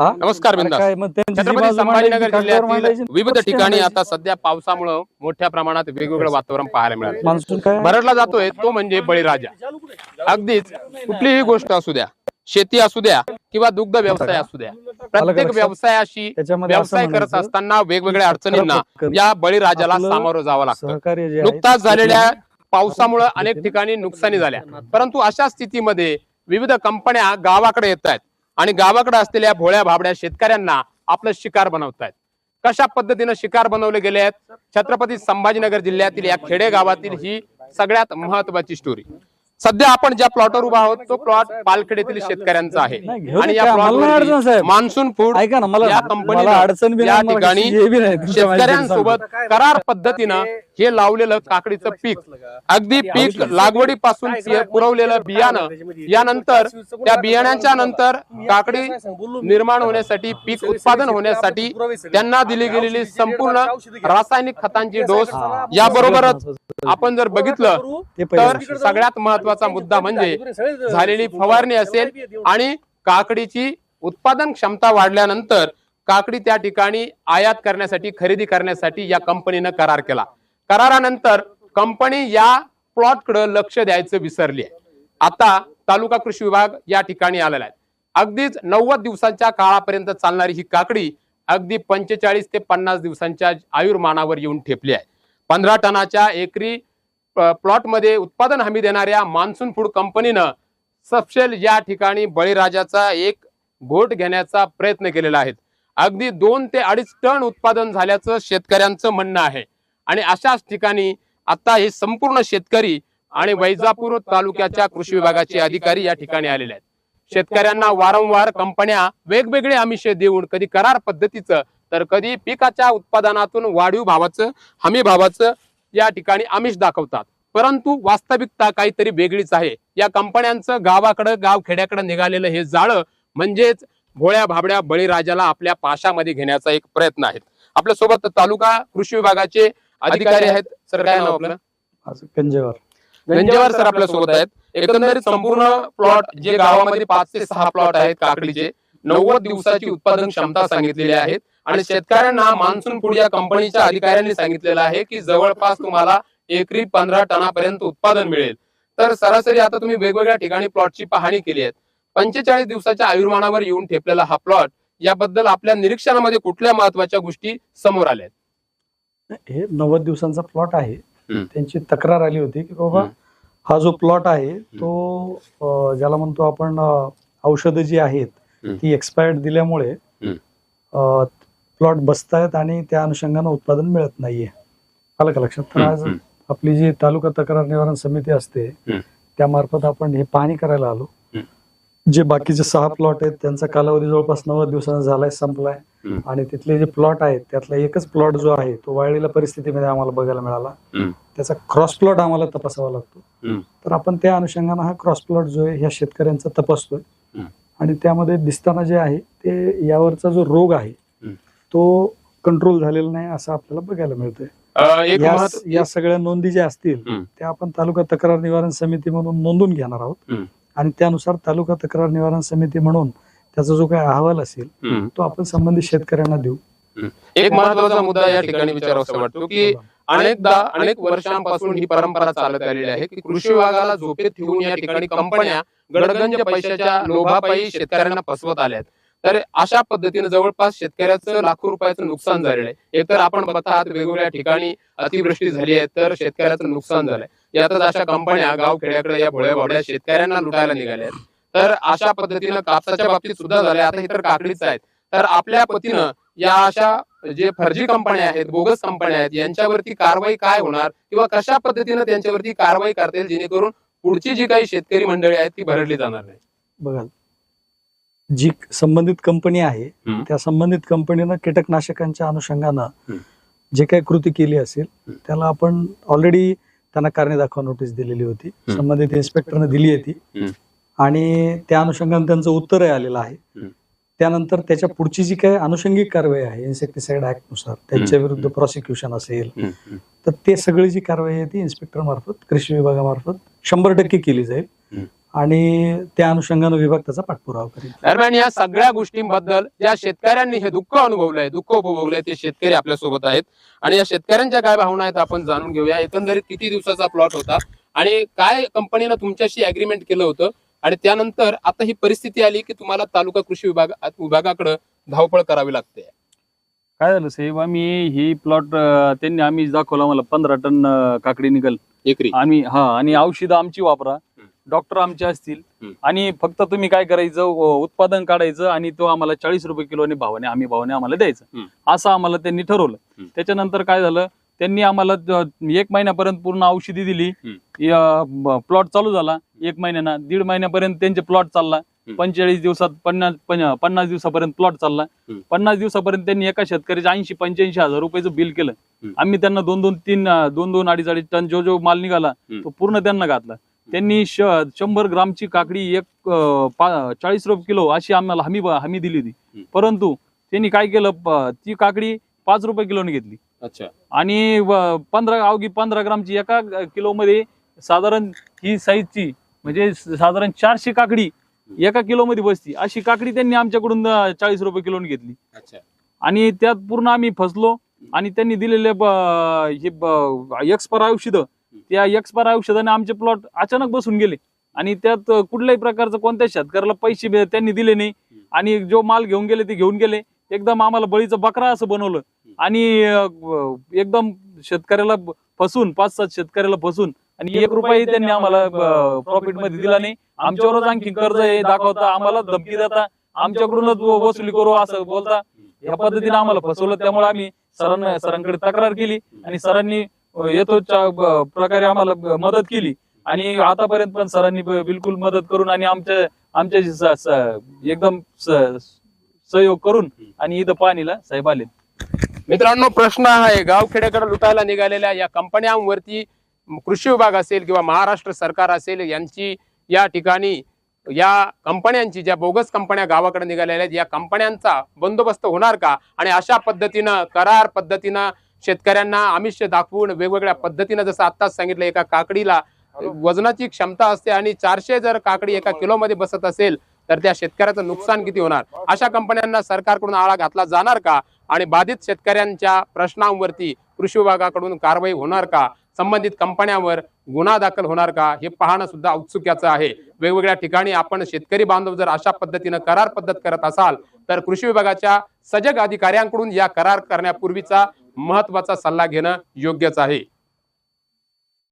नमस्कार अरे बिंदास. काय मग त्यांची जी छत्रपती बाजू संभाजीनगर मांडायची, कागदावर जिल्ह्यातील मांडायची, विविध ठिकाणी मांडायची. आता सध्या पावसामुळं मोठ्या प्रमाणात वेगवेगळं वातावरण पाहायला मिळालं. मान्सून काय? भरडला जातोय तो म्हणजे बळीराजा. अगदीच कुठलीही गोष्ट असू द्या शेती असू द्या किंवा दुग्ध व्यवसाय असू द्या प्रत्येक लक्षात? व्यवसायाशी त्याच्यामध्ये असं व्यवसाय करत म्हणायचं, असताना वेगवेगळ्या अडचणींना या बळीराजाला आपलं सामोरं जावं लागतं. सहकार्य जे आहे, नुकताच झालेल्या पावसामुळे अनेक ठिकाणी नुकसानी झाल्या. परंतु अशा स्थितीमध्ये विविध कंपन्या गावाकडे येत आहेत आणि गावाकडे असलेल्या भोळ्या भाबड्या शेतकऱ्यांना आपलं शिकार बनवत आहेत कशा पद्धतीनं शिकार बनवले गेले आहेत? छत्रपती संभाजीनगर जिल्ह्यातील या खेडे गावातील ही सगळ्यात महत्वाची स्टोरी सध्या आपण ज्या प्लॉटवर उभा आहोत तो प्लॉट पालखेडेतील शेतकऱ्यांचा आहे आणि या प्लॉट. मान्सून फूड या मला कंपनीनं अडचण या ठिकाणी शेतकऱ्यांसोबत. करार पद्धतीनं हे लावलेलं काकडीचं पीक अगदी पीक लागवडीपासून पुरवलेलं बियाणं यानंतर त्या बियाण्याच्या नंतर काकडी निर्माण होण्यासाठी पीक उत्पादन होण्यासाठी त्यांना दिली गेलेली संपूर्ण रासायनिक खतांची डोस. याबरोबरच आपण जर बघितलं तर. सगळ्यात महत्त्वाचा मुद्दा म्हणजे झालेली फवारणी असेल आणि काकडीची उत्पादन क्षमता वाढल्यानंतर काकडी त्या ठिकाणी आयात करण्यासाठी खरेदी करण्यासाठी या कंपनीनं करार केला. करारानंतर कंपनी या प्लॉटकडे लक्ष द्यायचं विसरली आहे आता तालुका कृषी विभाग या ठिकाणी आलेला आहे. अगदीच नव्वद दिवसांच्या काळापर्यंत चालणारी ही काकडी अगदी पंचेचाळीस ते पन्नास दिवसांच्या आयुर्मानावर येऊन ठेपली आहे. पंधरा टनाच्या एकरी प्लॉटमध्ये उत्पादन हमी देणाऱ्या मान्सून फूड कंपनीनं सपशेल या ठिकाणी बळीराजाचा एक घोट घेण्याचा प्रयत्न केलेला आहे. अगदी दोन ते अडीच टन उत्पादन झाल्याचं शेतकऱ्यांचं म्हणणं आहे. आणि अशाच ठिकाणी आता हे संपूर्ण शेतकरी आणि वैजापूर तालुक्याच्या कृषी विभागाचे अधिकारी या ठिकाणी आलेले आहेत. शेतकऱ्यांना वारंवार कंपन्या वेगवेगळे आमिषे देऊन कधी करार पद्धतीचं तर कधी पिकाच्या उत्पादनातून वाढीव भावाचं हमी भावाचं या ठिकाणी आमिष दाखवतात. परंतु वास्तविकता काहीतरी वेगळीच आहे. या कंपन्यांचं गावाकडं गाव खेड्याकडे निघालेलं हे जाळं म्हणजेच भोळ्या भाबड्या बळीराजाला आपल्या पाशामध्ये घेण्याचा एक प्रयत्न आहे आपल्यासोबत तालुका कृषी विभागाचे अधिकारी आहेत. सर काय नाव आपलं? गंजेवार. सर आपल्यासोबत आहेत. एकंदरीत संपूर्ण प्लॉट जे गावामध्ये पाच ते सहा प्लॉट आहेत काकडीचे नव्वद दिवसाची उत्पादन क्षमता सांगितलेली आहेत आणि शेतकऱ्यांना मान्सून फूड या कंपनीच्या अधिकाऱ्यांनी सांगितलेलं आहे की जवळपास तुम्हाला एकरी पंधरा टनापर्यंत उत्पादन मिळेल तर सरासरी आता तुम्ही वेगवेगळ्या ठिकाणी प्लॉटची पाहणी केली आहे पंचेचाळीस दिवसाच्या आयुर्मानावर येऊन ठेपलेला हा प्लॉट याबद्दल आपल्या निरीक्षणामध्ये कुठल्या महत्त्वाच्या गोष्टी समोर आल्या? हे नव्वद दिवसांचा प्लॉट आहे. त्यांची तक्रार आली होती की बाबा. हा जो प्लॉट आहे तो ज्याला म्हणतो आपण औषधं जी आहेत. ती एक्सपायर्ड दिल्यामुळे प्लॉट बसतायत आणि त्या अनुषंगानं उत्पादन मिळत नाहीये आलं का लक्षात तर आज. आपली जी तालुका तक्रार निवारण समिती असते. त्यामार्फत आपण हे पाहणी करायला आलो. जे बाकीचे सहा प्लॉट आहेत त्यांचा कालावधी जवळपास नव्वद दिवसांचा झालाय संपलाय. आणि तिथले जे प्लॉट आहेत त्यातला एकच प्लॉट जो आहे तो वाळलेल्या परिस्थितीमध्ये आम्हाला बघायला मिळाला. त्याचा क्रॉस प्लॉट आम्हाला तपासावा लागतो. तर आपण त्या अनुषंगानं हा क्रॉस प्लॉट जो आहे ह्या शेतकऱ्यांचा तपासतोय. आणि त्यामध्ये दिसताना जे आहे ते यावरचा जो रोग आहे. तो कंट्रोल झालेला नाही असं आपल्याला बघायला मिळतंय अं, एक या महत्व- या सगळ्या नोंदी ज्या असतील. त्या आपण तालुका तक्रार निवारण समिती म्हणून नोंदून घेणार आहोत. आणि त्यानुसार तालुका तक्रार निवारण समिती म्हणून त्याचा जो काही अहवाल असेल हम्म. तो आपण संबंधित शेतकऱ्यांना देऊ एक महत्त्वाचा मुद्दा या ठिकाणी विचारावा वाटतो की अनेकदा अनेक वर्षांपासून ही परंपरा चालत आलेली आहे की कृषी विभागाला झोपेत ठेवून या ठिकाणी कंपन्या गडगंज पैशाच्या लोभापायी शेतकऱ्यांना फसवत आल्यात तर अशा पद्धतीने जवळपास शेतकऱ्याचं लाखो रुपयाचं नुकसान झालेलं आहे. एकतर आपण बघतात वेगवेगळ्या ठिकाणी अतिवृष्टी झाली आहे तर शेतकऱ्याचं नुकसान झालंय. यातच अशा कंपन्या गाव खेड्याकडे या भोळ्या भाबड्या शेतकऱ्यांना लुटायला निघाल्या आहेत. तर अशा पद्धतीनं कापसाच्या बाबतीत सुद्धा झाल्या. आता हे तर काकडीच आहेत. तर आपल्या पतीनं या अशा जे फर्जी कंपन्या आहेत बोगस कंपन्या आहेत यांच्यावरती कारवाई काय होणार किंवा कशा पद्धतीनं त्यांच्यावरती कारवाई करता येईल जेणेकरून पुढची जी काही शेतकरी मंडळी आहेत ती भरडली जाणार नाही? बघा जी संबंधित कंपनी आहे. त्या संबंधित कंपनीनं कीटकनाशकांच्या अनुषंगानं. जे काही कृती केली असेल. त्याला आपण ऑलरेडी त्यांना कारणे दाखवा नोटीस दिलेली होती. संबंधित इन्स्पेक्टरने दिली आहे ती हम्म. आणि त्या अनुषंगानं त्यांचं उत्तरही आलेलं आहे. त्यानंतर त्याच्या पुढची जी काही अनुषंगिक कारवाई आहे इन्सेक्टिसाइड ऍक्टनुसार त्यांच्या. विरुद्ध प्रॉसिक्युशन असेल. तर ते सगळी जी कारवाई आहे ती इन्स्पेक्टर मार्फत कृषी विभागामार्फत शंभर टक्के केली जाईल. आणि त्या अनुषंगानं विभाग त्याचा पाठपुरावा करेल दरम्यान या सगळ्या गोष्टींबद्दल ज्या शेतकऱ्यांनी हे दुःख अनुभवलंय दुःख उपभोगलंय ते शेतकरी आपल्यासोबत आहेत. आणि या शेतकऱ्यांच्या काय भावना आहेत आपण जाणून घेऊया. एकंदरीत किती दिवसाचा प्लॉट होता आणि काय कंपनीनं तुमच्याशी अग्रीमेंट केलं होतं? आणि त्यानंतर आता ही परिस्थिती आली की तुम्हाला तालुका कृषी विभाग विभागाकडे धावपळ करावी लागते. काय झालं साहेब? आम्ही ही प्लॉट त्यांनी आम्ही दाखवला मला पंधरा टन काकडी निघल. एकरी. आम्ही हा आणि औषधं आमची वापरा. डॉक्टर आमचे असतील. आणि फक्त तुम्ही काय करायचं उत्पादन काढायचं आणि तो आम्हाला चाळीस रुपये किलोने भावाने आम्ही भावाने आम्हाला द्यायचं. असं आम्हाला त्यांनी ठरवलं. त्याच्यानंतर काय झालं त्यांनी आम्हाला एक महिन्यापर्यंत पूर्ण औषधी दिली. प्लॉट चालू झाला एक महिन्यानं दीड महिन्यापर्यंत त्यांचे प्लॉट चालला. पंचेचाळीस दिवसात पन्नास पन- पन्नास दिवसापर्यंत प्लॉट चालला. पन्नास दिवसापर्यंत त्यांनी एका शेतकऱ्याचे ऐंशी पंच्याऐंशी हजार रुपयाचं बिल केलं. आम्ही त्यांना दोन दोन तीन दोन दोन अडीच अडीच टन जो जो माल निघाला. तो पूर्ण त्यांना घातला त्यांनी श- शंभर ग्रामची काकडी एक चाळीस रुपये किलो अशी आम्हाला हमी हमी दिली होती. परंतु त्यांनी काय केलं ती काकडी पाच रुपये किलोने घेतली. अच्छा. आणि पंधरा अवघी पंधरा ग्रामची एका किलो मध्ये साधारण ही साईजची म्हणजे साधारण चारशे काकडी एका किलो मध्ये बसती. अशी काकडी त्यांनी आमच्याकडून चाळीस रुपये किलोने घेतली. अच्छा. आणि त्यात पूर्ण आम्ही फसलो. आणि त्यांनी दिलेले हे एक्सपायर औषधं त्या एक्सपायर औषधाने आमचे प्लॉट अचानक बसून गेले. आणि त्यात कुठल्याही प्रकारचं कोणत्या शेतकऱ्याला पैसे त्यांनी दिले नाही. आणि जो माल घेऊन गेले ते घेऊन गेले. एकदम आम्हाला बळीचं बकरा असं बनवलं. आणि एकदम शेतकऱ्याला फसून पाच सात शेतकऱ्याला फसून आणि एक रुपयाही त्यांनी आम्हाला प्रॉफिटमध्ये दिला नाही. आमच्यावरच आणखी कर्ज हे दाखवता आम्हाला धमकी देता. आमच्याकडूनच वसुली करू असं बोलता. या पद्धतीने आम्हाला फसवलं. त्यामुळे आम्ही सरांना सरांकडे तक्रार केली. आणि सरांनी अ, यथोच्या प्रकारे आम्हाला मदत केली. आणि आतापर्यंत पण सरांनी बिलकुल मदत करून आणि आमच्या आमच्याशी एकदम सहयोग करून आणि इथं पाणीला साहेब आले. मित्रांनो प्रश्न आहे गावखेड्याकडे लुटायला निघालेल्या या कंपन्यांवरती कृषी विभाग असेल किंवा महाराष्ट्र सरकार असेल यांची या ठिकाणी या कंपन्यांची ज्या बोगस कंपन्या गावाकडे निघालेल्या आहेत या कंपन्यांचा बंदोबस्त होणार का? आणि अशा पद्धतीनं करार पद्धतीनं शेतकऱ्यांना आमिष दाखवून वेगवेगळ्या पद्धतीनं जसं आत्ताच सांगितलं एका काकडीला वजनाची क्षमता असते आणि चारशे जर काकडी एका किलोमध्ये बसत असेल तर त्या शेतकऱ्याचं नुकसान किती होणार? अशा कंपन्यांना सरकारकडून आळा घातला जाणार का? आणि बाधित शेतकऱ्यांच्या प्रश्नांवरती कृषी विभागाकडून कारवाई होणार का? संबंधित कंपन्यांवर गुन्हा दाखल होणार का? हे पाहणं सुद्धा औत्सुक्याचं आहे. वेगवेगळ्या ठिकाणी आपण शेतकरी बांधव जर अशा पद्धतीनं करार पद्धत करत असाल तर कृषी विभागाच्या सजग अधिकाऱ्यांकडून या करार करण्यापूर्वीचा महत्त्वाचा सल्ला घेणं योग्यच आहे.